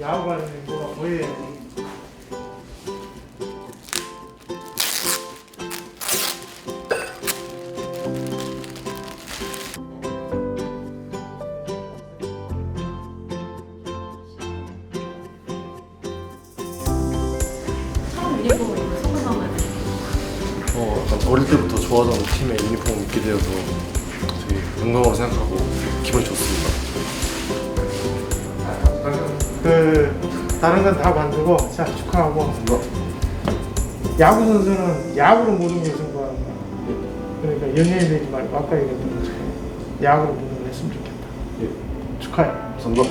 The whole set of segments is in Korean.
야구 관련된 뭐가 보여야지. 처음 유니폼을 입고 소감을 어, 약간 어릴 때부터 좋아하던 팀의 유니폼을 입게 되어서 되게 영광으로 생각하고 기분이 좋습니다. 그 다른 건다 관두고 자 축하하고 야구 선수는 야구로 모든 걸 승부하는 거야. 그러니까 연예인 되지 말고 아까 얘기했던 것처럼 야구로 모든 걸 했으면 좋겠다. 예. 축하해. 감사합니다.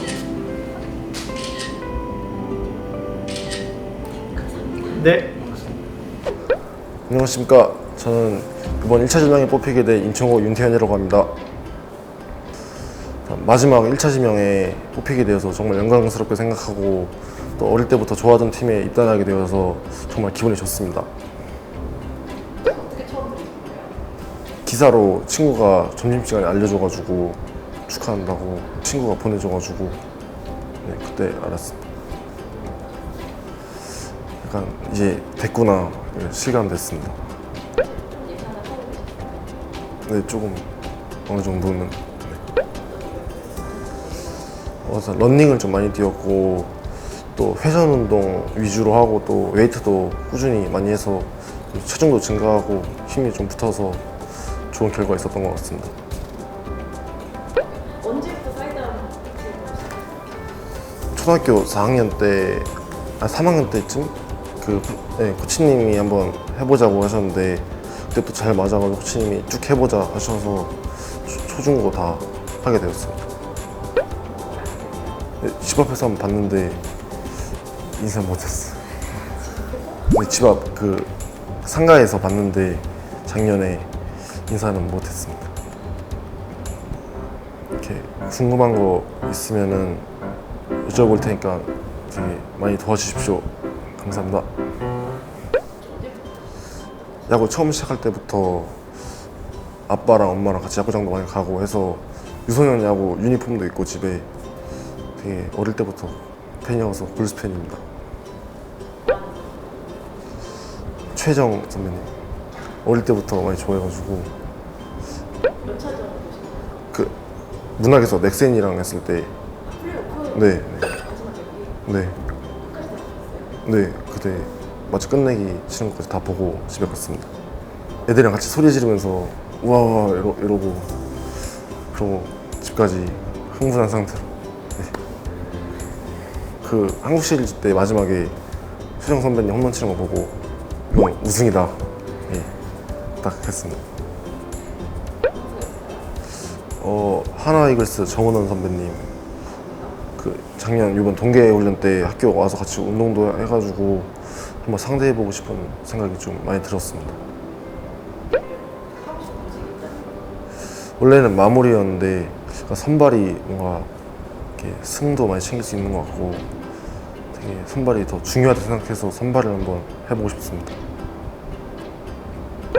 네. 안녕하십니까. 저는 이번 1차 지명에 뽑히게 된 인천고 윤태현이라고 합니다. 마지막 1차 지명에 뽑히게 되어서 정말 영광스럽게 생각하고 또 어릴 때부터 좋아하던 팀에 입단하게 되어서 정말 기분이 좋습니다. 기사로 친구가 점심시간에 알려줘가지고 축하한다고 친구가 보내줘가지고 네, 그때 알았습니다. 약간 이제 됐구나 네, 실감됐습니다. 계셨어요? 네, 조금 어느 정도는. 우선 런닝을 좀 많이 뛰었고 또 회전 운동 위주로 하고 또 웨이트도 꾸준히 많이 해서 좀 체중도 증가하고 힘이 좀 붙어서 좋은 결과가 있었던 것 같습니다. 언제부터 사이다를? 초등학교 4학년 때, 아 3학년 때쯤 그 코- 네, 코치님이 한번 해보자고 하셨는데 그때부터 잘 맞아가지고 코치님이 쭉 해보자 하셔서 초- 초중고 다 하게 되었습니다. 네, 집 앞에서 한번 봤는데 인사 못했어요. 네, 집앞 그 상가에서 봤는데 작년에 인사는 못했습니다. 이렇게 궁금한 거 있으면은 여쭤볼 테니까 되게 많이 도와주십시오. 감사합니다. 야구 처음 시작할 때부터 아빠랑 엄마랑 같이 야구장도 많이 가고 해서 유소년 야구 유니폼도 있고 집에 되게 어릴 때부터 팬이어서 골스 팬입니다. 최정 선배님 어릴 때부터 많이 좋아해가지고? 그 문학에서 넥센이랑 했을 때 네, 네, 네. 네, 그때 마치 끝내기 치는 것까지 다 보고 집에 갔습니다. 애들이랑 같이 소리 지르면서 우와 이러, 이러고 그러고 집까지 흥분한 상태로 네. 그 한국 시리즈 때 마지막에 수정 선배님 홈런 치는 거 보고 이거 우승이다 예, 딱 했습니다. 어 하나 이글스 정원원 선배님 그 작년 이번 동계 훈련 때 학교 와서 같이 운동도 해가지고 한번 상대해보고 싶은 생각이 좀 많이 들었습니다. 원래는 마무리였는데 약간 선발이 뭔가 이렇게 승도 많이 챙길 수 있는 것 같고 되게 선발이 더 중요하다 생각해서 선발을 한번 해보고 싶습니다.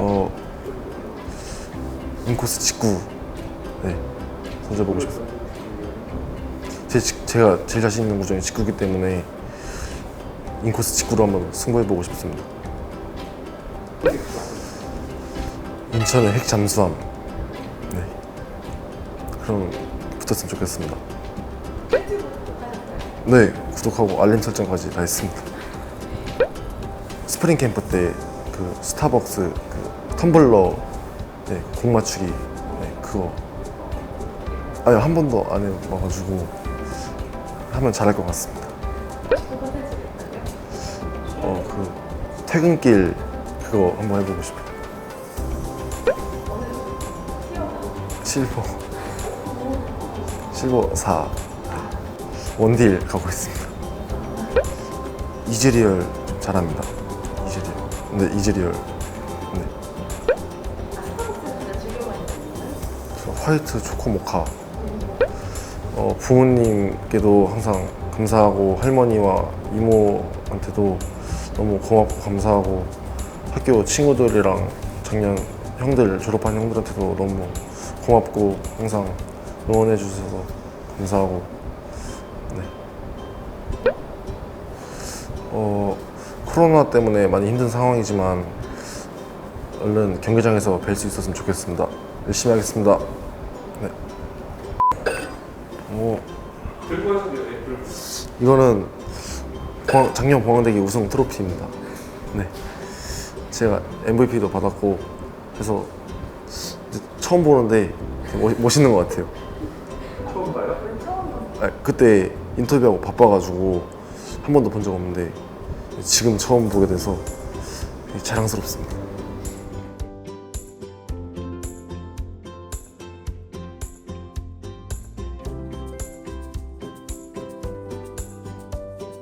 어 인코스 직구 네 던져보고 싶습니다. 제, 직- 제가 제일 자신 있는 구종이 직구기 때문에 인코스 직구로 한번 승부해보고 싶습니다. 인천의 핵 잠수함 네 그럼 붙었으면 좋겠습니다. 네 구독하고 알림 설정까지 다 했습니다. 스프링 캠프 때 그 스타벅스 그 텀블러 네, 공 맞추기 네, 그거 아니 한 번도 안 해봐가지고 하면 잘할 것 같습니다. 어 그 퇴근길 그거 한번 해보고 싶어요. 실버 실버 4 원딜 가고 있습니다. 이즈리얼 좀 잘합니다. 이즈리얼. 네 이즈리얼. 네. 저 화이트 초코 모카. 어, 부모님께도 항상 감사하고 할머니와 이모한테도 너무 고맙고 감사하고 학교 친구들이랑 작년 형들 졸업한 형들한테도 너무 고맙고 항상 응원해 주셔서 감사하고 어, 코로나 때문에 많이 힘든 상황이지만 얼른 경기장에서 뵐 수 있었으면 좋겠습니다. 열심히 하겠습니다. 네. 오, 들고 하셨네요. 네, 들고. 이거는 봉- 작년 봉황대기 우승 트로피입니다. 네. 제가 MVP도 받았고 해서 이제 처음 보는데 멋- 멋있는 것 같아요. 처음 봐요? 아, 그때 인터뷰하고 바빠가지고 한 번도 본 적 없는데 지금 처음 보게 돼서 자랑스럽습니다.